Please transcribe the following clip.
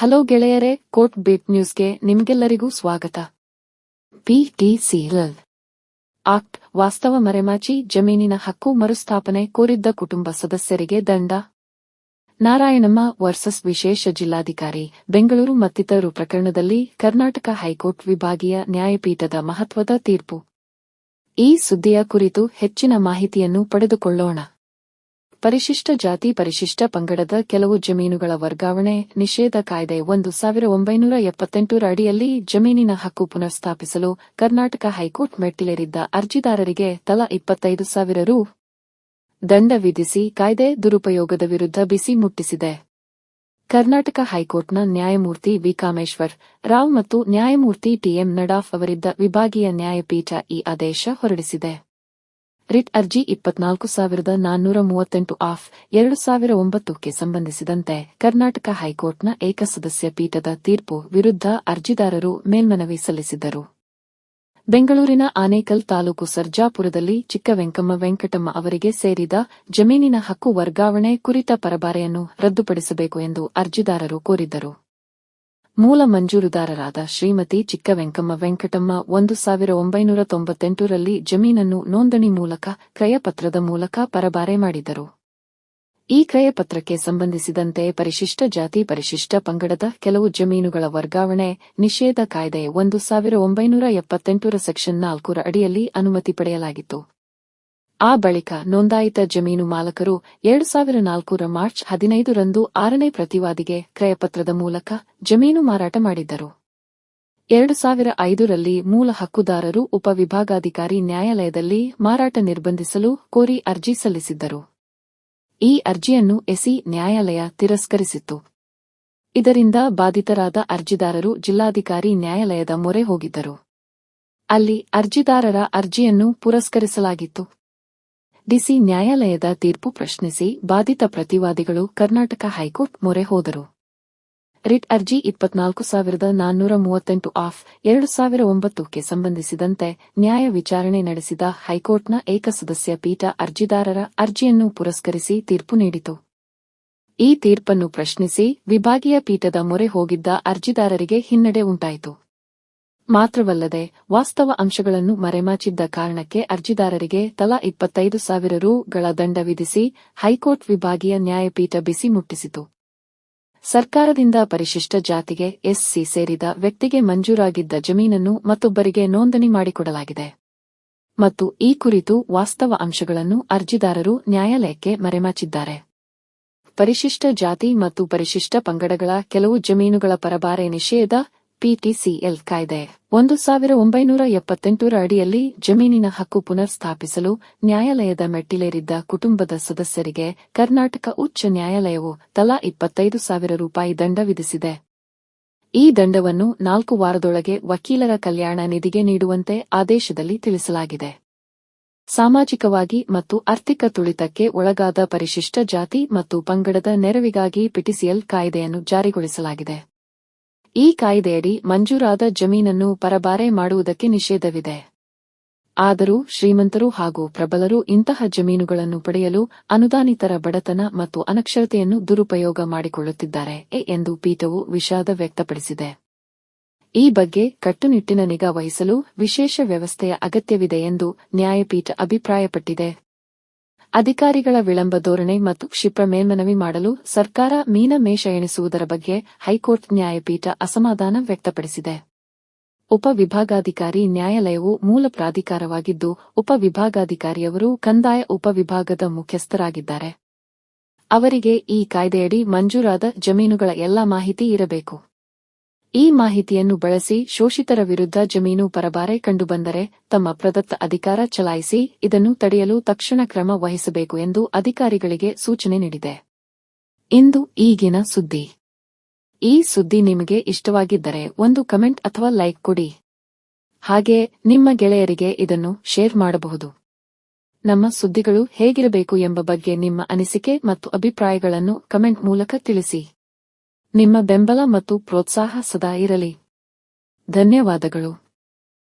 Hello ಗೆಳೆಯರೇ, coat beet ನ್ಯೂಸ್ಗೆ ನಿಮಗೆಲ್ಲರಿಗೂ ಸ್ವಾಗತ. ಪಿಟಿಸಿಎಲ್. ಆಕ್ಟ್, ವಾಸ್ತವ ಮರೆಮಾಚಿ, ಜಮೀನಿನ ಹಕ್ಕು ಮರುಸ್ಥಾಪನೆ ಕೋರಿದ್ದ ಕುಟುಂಬ ಸದಸ್ಯರಿಗೆ ದಂಡ. ನಾರಾಯಣಮ್ಮ ವರ್ಸಸ್ ವಿಶೇಷ ಜಿಲ್ಲಾಧಿಕಾರಿ, ಬೆಂಗಳೂರು ಮತ್ತಿತರರು ಪ್ರಕರಣದಲ್ಲಿ ಕರ್ನಾಟಕ ಹೈಕೋರ್ಟ್ ವಿಭಾಗೀಯ ನ್ಯಾಯಪೀಠದ ಮಹತ್ವದ ತೀರ್ಪು. ಈ ಸುದ್ದಿಯ ಕುರಿತು ಹೆಚ್ಚಿನ ಮಾಹಿತಿಯನ್ನು ಪಡೆದುಕೊಳ್ಳೋಣ. ಪರಿಶಿಷ್ಟ ಜಾತಿ ಪರಿಶಿಷ್ಟ ಪಂಗಡದ ಕೆಲವು ಜಮೀನುಗಳ ವರ್ಗಾವಣೆ ನಿಷೇಧ ಕಾಯ್ದೆ ಒಂದು ಸಾವಿರ ಒಂಬೈನೂರ ಎಪ್ಪತ್ತೆಂಟರ ಅಡಿಯಲ್ಲಿ ಜಮೀನಿನ ಹಕ್ಕು ಪುನರ್ಸ್ಥಾಪಿಸಲು ಕರ್ನಾಟಕ ಹೈಕೋರ್ಟ್ ಮೆಟ್ಟಿಲೇರಿದ್ದ ಅರ್ಜಿದಾರರಿಗೆ ತಲಾ ಇಪ್ಪತ್ತೈದು ಸಾವಿರ ರು ದಂಡ ವಿಧಿಸಿ ಕಾಯ್ದೆ ದುರುಪಯೋಗದ ವಿರುದ್ಧ ಬಿಸಿ ಮುಟ್ಟಿಸಿದೆ. ಕರ್ನಾಟಕ ಹೈಕೋರ್ಟ್ನ ನ್ಯಾಯಮೂರ್ತಿ ವಿ ಕಾಮೇಶ್ವರ್, ರಾವ್ ಮತ್ತು ನ್ಯಾಯಮೂರ್ತಿ ಟಿಎಂ ನಡಾಫ್ ಅವರಿದ್ದ ವಿಭಾಗೀಯ ನ್ಯಾಯಪೀಠ ಈ ಆದೇಶ ಹೊರಡಿಸಿದೆ. ರಿಟ್ ಅರ್ಜಿ ಇಪ್ಪತ್ನಾಲ್ಕು ಸಾವಿರದ ನಾನ್ನೂರ ಮೂವತ್ತೆಂಟು ಆಫ್ ಎರಡು ಸಾವಿರ ಒಂಬತ್ತಕ್ಕೆ ಸಂಬಂಧಿಸಿದಂತೆ ಕರ್ನಾಟಕ ಹೈಕೋರ್ಟ್ನ ಏಕಸದಸ್ಯ ಪೀಠದ ತೀರ್ಪು ವಿರುದ್ಧ ಅರ್ಜಿದಾರರು ಮೇಲ್ಮನವಿ ಸಲ್ಲಿಸಿದ್ದರು. ಬೆಂಗಳೂರಿನ ಆನೇಕಲ್ ತಾಲೂಕು ಸರ್ಜಾಪುರದಲ್ಲಿ ಚಿಕ್ಕವೆಂಕಮ್ಮ ವೆಂಕಟಮ್ಮ ಅವರಿಗೆ ಸೇರಿದ ಜಮೀನಿನ ಹಕ್ಕು ವರ್ಗಾವಣೆ ಕುರಿತ ಪರಬಾರೆಯನ್ನು ರದ್ದುಪಡಿಸಬೇಕು ಎಂದು ಅರ್ಜಿದಾರರು ಕೋರಿದ್ದರು. ಮೂಲ ಮಂಜೂರುದಾರರಾದ ಶ್ರೀಮತಿ ಚಿಕ್ಕವೆಂಕಮ್ಮ ವೆಂಕಟಮ್ಮ ಒಂದು ಸಾವಿರ ಒಂಬೈನೂರ ತೊಂಬತ್ತೆಂಟರಲ್ಲಿ ಜಮೀನನ್ನು ನೋಂದಣಿ ಮೂಲಕ ಕ್ರಯಪತ್ರದ ಮೂಲಕ ಪರಬಾರೆ ಮಾಡಿದರು. ಈ ಕ್ರಯಪತ್ರಕ್ಕೆ ಸಂಬಂಧಿಸಿದಂತೆ ಪರಿಶಿಷ್ಟ ಜಾತಿ ಪರಿಶಿಷ್ಟ ಪಂಗಡದ ಕೆಲವು ಜಮೀನುಗಳ ವರ್ಗಾವಣೆ, ನಿಷೇಧ ಕಾಯ್ದೆ ಒಂದು ಸಾವಿರ ಒಂಬೈನೂರ ಎಪ್ಪತ್ತೆಂಟರ ಸೆಕ್ಷನ್ ನಾಲ್ಕರ ಅಡಿಯಲ್ಲಿ ಅನುಮತಿ ಪಡೆಯಲಾಗಿತ್ತು. ಆ ಬಳಿಕ ನೋಂದಾಯಿತ ಜಮೀನು ಮಾಲಕರು ಎರಡು ಸಾವಿರ ನಾಲ್ಕರ ಮಾರ್ಚ್ ಹದಿನೈದರಂದು ಆರನೇ ಪ್ರತಿವಾದಿಗೆ ಕ್ರಯಪತ್ರದ ಮೂಲಕ ಜಮೀನು ಮಾರಾಟ ಮಾಡಿದ್ದರು. ಎರಡು ಸಾವಿರ ಐದರಲ್ಲಿ ಮೂಲ ಹಕ್ಕುದಾರರು ಉಪವಿಭಾಗಾಧಿಕಾರಿ ನ್ಯಾಯಾಲಯದಲ್ಲಿ ಮಾರಾಟ ನಿರ್ಬಂಧಿಸಲು ಕೋರಿ ಅರ್ಜಿ ಸಲ್ಲಿಸಿದ್ದರು. ಈ ಅರ್ಜಿಯನ್ನು ಎಸಿ ನ್ಯಾಯಾಲಯ ತಿರಸ್ಕರಿಸಿತ್ತು. ಇದರಿಂದ ಬಾಧಿತರಾದ ಅರ್ಜಿದಾರರು ಜಿಲ್ಲಾಧಿಕಾರಿ ನ್ಯಾಯಾಲಯದ ಮೊರೆ ಹೋಗಿದ್ದರು. ಅಲ್ಲಿ ಅರ್ಜಿದಾರರ ಅರ್ಜಿಯನ್ನು ಪುರಸ್ಕರಿಸಲಾಗಿತ್ತು. ಡಿಸಿ ನ್ಯಾಯಾಲಯದ ತೀರ್ಪು ಪ್ರಶ್ನಿಸಿ ಬಾಧಿತ ಪ್ರತಿವಾದಿಗಳು ಕರ್ನಾಟಕ ಹೈಕೋರ್ಟ್ ಮೊರೆ ಹೋದರು. ರಿಟ್ ಅರ್ಜಿ ಇಪ್ಪತ್ನಾಲ್ಕು ಸಾವಿರದ ನಾನ್ನೂರ ಮೂವತ್ತೆಂಟು ಆಫ್ ಎರಡು ಸಾವಿರ ಒಂಬತ್ತಕ್ಕೆ ಸಂಬಂಧಿಸಿದಂತೆ ನ್ಯಾಯ ವಿಚಾರಣೆ ನಡೆಸಿದ ಹೈಕೋರ್ಟ್ನ ಏಕಸದಸ್ಯ ಪೀಠ ಅರ್ಜಿದಾರರ ಅರ್ಜಿಯನ್ನು ಪುರಸ್ಕರಿಸಿ ತೀರ್ಪು ನೀಡಿತು. ಈ ತೀರ್ಪನ್ನು ಪ್ರಶ್ನಿಸಿ ವಿಭಾಗೀಯ ಪೀಠದ ಮೊರೆ ಹೋಗಿದ್ದ ಅರ್ಜಿದಾರರಿಗೆ ಹಿನ್ನಡೆ ಉಂಟಾಯಿತು. ಮಾತ್ರವಲ್ಲದೆ ವಾಸ್ತವ ಅಂಶಗಳನ್ನು ಮರೆಮಾಚಿದ್ದ ಕಾರಣಕ್ಕೆ ಅರ್ಜಿದಾರರಿಗೆ ತಲಾ ಇಪ್ಪತ್ತೈದು ಸಾವಿರ ರುಗಳ ದಂಡ ವಿಧಿಸಿ ಹೈಕೋರ್ಟ್ ವಿಭಾಗೀಯ ನ್ಯಾಯಪೀಠ ಬಿಸಿ ಮುಟ್ಟಿಸಿತು. ಸರ್ಕಾರದಿಂದ ಪರಿಶಿಷ್ಟ ಜಾತಿಗೆ ಎಸ್ಸಿ ಸೇರಿದ ವ್ಯಕ್ತಿಗೆ ಮಂಜೂರಾಗಿದ್ದ ಜಮೀನನ್ನು ಮತ್ತೊಬ್ಬರಿಗೆ ನೋಂದಣಿ ಮಾಡಿಕೊಡಲಾಗಿದೆ. ಮತ್ತು ಈ ಕುರಿತು ವಾಸ್ತವ ಅಂಶಗಳನ್ನು ಅರ್ಜಿದಾರರು ನ್ಯಾಯಾಲಯಕ್ಕೆ ಮರೆಮಾಚಿದ್ದಾರೆ. ಪರಿಶಿಷ್ಟ ಜಾತಿ ಮತ್ತು ಪರಿಶಿಷ್ಟ ಪಂಗಡಗಳ ಕೆಲವು ಜಮೀನುಗಳ ಪರಬಾರೆ ನಿಷೇಧ ಪಿಟಿಸಿಎಲ್ ಕಾಯ್ದೆ. ಒಂದು ಸಾವಿರ ಒಂಬೈನೂರ ಎಪ್ಪತ್ತೆಂಟರ ಅಡಿಯಲ್ಲಿ ಜಮೀನಿನ ಹಕ್ಕು ಪುನರ್ ಸ್ಥಾಪಿಸಲು ನ್ಯಾಯಾಲಯದ ಮೆಟ್ಟಿಲೇರಿದ್ದ ಕುಟುಂಬದ ಸದಸ್ಯರಿಗೆ ಕರ್ನಾಟಕ ಉಚ್ಚ ನ್ಯಾಯಾಲಯವು ತಲಾ ಇಪ್ಪತ್ತೈದು ಸಾವಿರ ರೂಪಾಯಿ ದಂಡ ವಿಧಿಸಿದೆ. ಈ ದಂಡವನ್ನು ನಾಲ್ಕು ವಾರದೊಳಗೆ ವಕೀಲರ ಕಲ್ಯಾಣ ನಿಧಿಗೆ ನೀಡುವಂತೆ ಆದೇಶದಲ್ಲಿ ತಿಳಿಸಲಾಗಿದೆ. ಸಾಮಾಜಿಕವಾಗಿ ಮತ್ತು ಆರ್ಥಿಕ ತುಳಿತಕ್ಕೆ ಒಳಗಾದ ಪರಿಶಿಷ್ಟ ಜಾತಿ ಮತ್ತು ಪಂಗಡದ ನೆರವಿಗಾಗಿ ಪಿಟಿಸಿಎಲ್ ಕಾಯ್ದೆಯನ್ನು ಜಾರಿಗೊಳಿಸಲಾಗಿದೆ. ಈ ಕಾಯ್ದೆಯಡಿ ಮಂಜೂರಾದ ಜಮೀನನ್ನು ಪರಬಾರೆ ಮಾಡುವುದಕ್ಕೆ ನಿಷೇಧವಿದೆ. ಆದರೂ ಶ್ರೀಮಂತರು ಹಾಗೂ ಪ್ರಬಲರು ಇಂತಹ ಜಮೀನುಗಳನ್ನು ಪಡೆಯಲು ಅನುದಾನಿತರ ಬಡತನ ಮತ್ತು ಅನಕ್ಷರತೆಯನ್ನು ದುರುಪಯೋಗ ಮಾಡಿಕೊಳ್ಳುತ್ತಿದ್ದಾರೆ ಎಂದು ಪೀಠವು ವಿಷಾದ ವ್ಯಕ್ತಪಡಿಸಿದೆ. ಈ ಬಗ್ಗೆ ಕಟ್ಟುನಿಟ್ಟಿನ ನಿಗಾ ವಹಿಸಲು ವಿಶೇಷ ವ್ಯವಸ್ಥೆಯ ಅಗತ್ಯವಿದೆ ಎಂದು ನ್ಯಾಯಪೀಠ ಅಭಿಪ್ರಾಯಪಟ್ಟಿದೆ. ಅಧಿಕಾರಿಗಳ ವಿಳಂಬ ಧೋರಣೆ ಮತ್ತು ಕ್ಷಿಪ್ರ ಮೇಲ್ಮನವಿ ಮಾಡಲು ಸರ್ಕಾರ ಮೀನ ಮೇಷ ಎಣಿಸುವುದರ ಬಗ್ಗೆ ಹೈಕೋರ್ಟ್ ನ್ಯಾಯಪೀಠ ಅಸಮಾಧಾನ ವ್ಯಕ್ತಪಡಿಸಿದೆ. ಉಪವಿಭಾಗಾಧಿಕಾರಿ ನ್ಯಾಯಾಲಯವು ಮೂಲ ಪ್ರಾಧಿಕಾರವಾಗಿದ್ದು ಉಪವಿಭಾಗಾಧಿಕಾರಿಯವರು ಕಂದಾಯ ಉಪವಿಭಾಗದ ಮುಖ್ಯಸ್ಥರಾಗಿದ್ದಾರೆ. ಅವರಿಗೆ ಈ ಕಾಯ್ದೆಯಡಿ ಮಂಜೂರಾದ ಜಮೀನುಗಳ ಎಲ್ಲಾ ಮಾಹಿತಿ ಇರಬೇಕು. ಈ ಮಾಹಿತಿಯನ್ನು ಬಳಸಿ ಶೋಷಿತರ ವಿರುದ್ಧ ಜಮೀನು ಪರಬಾರೆ ಕಂಡುಬಂದರೆ ತಮ್ಮ ಪ್ರದತ್ತ ಅಧಿಕಾರ ಚಲಾಯಿಸಿ ಇದನ್ನು ತಡೆಯಲು ತಕ್ಷಣ ಕ್ರಮ ವಹಿಸಬೇಕು ಎಂದು ಅಧಿಕಾರಿಗಳಿಗೆ ಸೂಚನೆ ನೀಡಿದೆ. ಇಂದು ಈಗಿನ ಸುದ್ದಿ. ಈ ಸುದ್ದಿ ನಿಮಗೆ ಇಷ್ಟವಾಗಿದ್ದರೆ ಒಂದು ಕಮೆಂಟ್ ಅಥವಾ ಲೈಕ್ ಕೊಡಿ. ಹಾಗೆ ನಿಮ್ಮ ಗೆಳೆಯರಿಗೆ ಇದನ್ನು ಶೇರ್ ಮಾಡಬಹುದು. ನಮ್ಮ ಸುದ್ದಿಗಳು ಹೇಗಿರಬೇಕು ಎಂಬ ಬಗ್ಗೆ ನಿಮ್ಮ ಅನಿಸಿಕೆ ಮತ್ತು ಅಭಿಪ್ರಾಯಗಳನ್ನು ಕಮೆಂಟ್ ಮೂಲಕ ತಿಳಿಸಿ. ನಿಮ್ಮ ಬೆಂಬಲ ಮತ್ತು ಪ್ರೋತ್ಸಾಹ ಸದಾ ಇರಲಿ. ಧನ್ಯವಾದಗಳು.